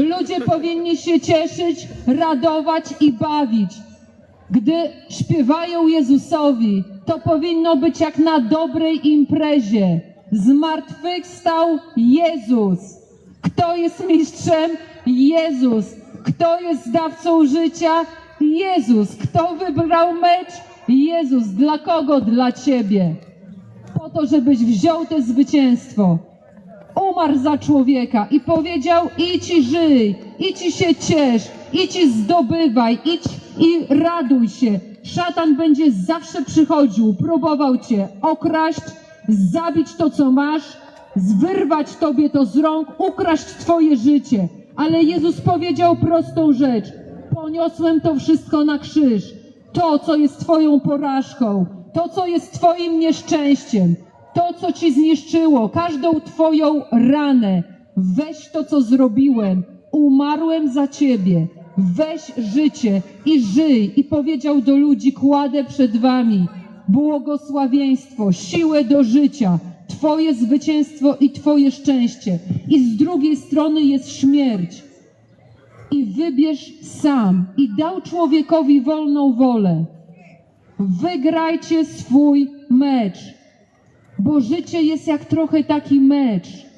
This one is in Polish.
Ludzie powinni się cieszyć, radować i bawić. Gdy śpiewają Jezusowi, to powinno być jak na dobrej imprezie. Zmartwychwstał Jezus. Kto jest mistrzem? Jezus. Kto jest dawcą życia? Jezus. Kto wybrał mecz? Jezus. Dla kogo? Dla ciebie. Po to, żebyś wziął to zwycięstwo. Umarł za człowieka i powiedział: idź i żyj, idź i się ciesz, idź i zdobywaj, idź i raduj się. Szatan będzie zawsze przychodził, próbował cię okraść, zabić to, co masz, wyrwać tobie to z rąk, ukraść twoje życie. Ale Jezus powiedział prostą rzecz: Poniosłem to wszystko na krzyż. To, co jest twoją porażką, to, co jest twoim nieszczęściem, to, co ci zniszczyło, każdą twoją ranę. Weź to, co zrobiłem. Umarłem za ciebie. Weź życie i żyj. I powiedział do ludzi: Kładę przed wami błogosławieństwo, siłę do życia, Twoje zwycięstwo i Twoje szczęście. I z drugiej strony jest śmierć. I wybierz sam. I dał człowiekowi wolną wolę. Wygrajcie swój mecz. Bo życie jest jak trochę taki mecz.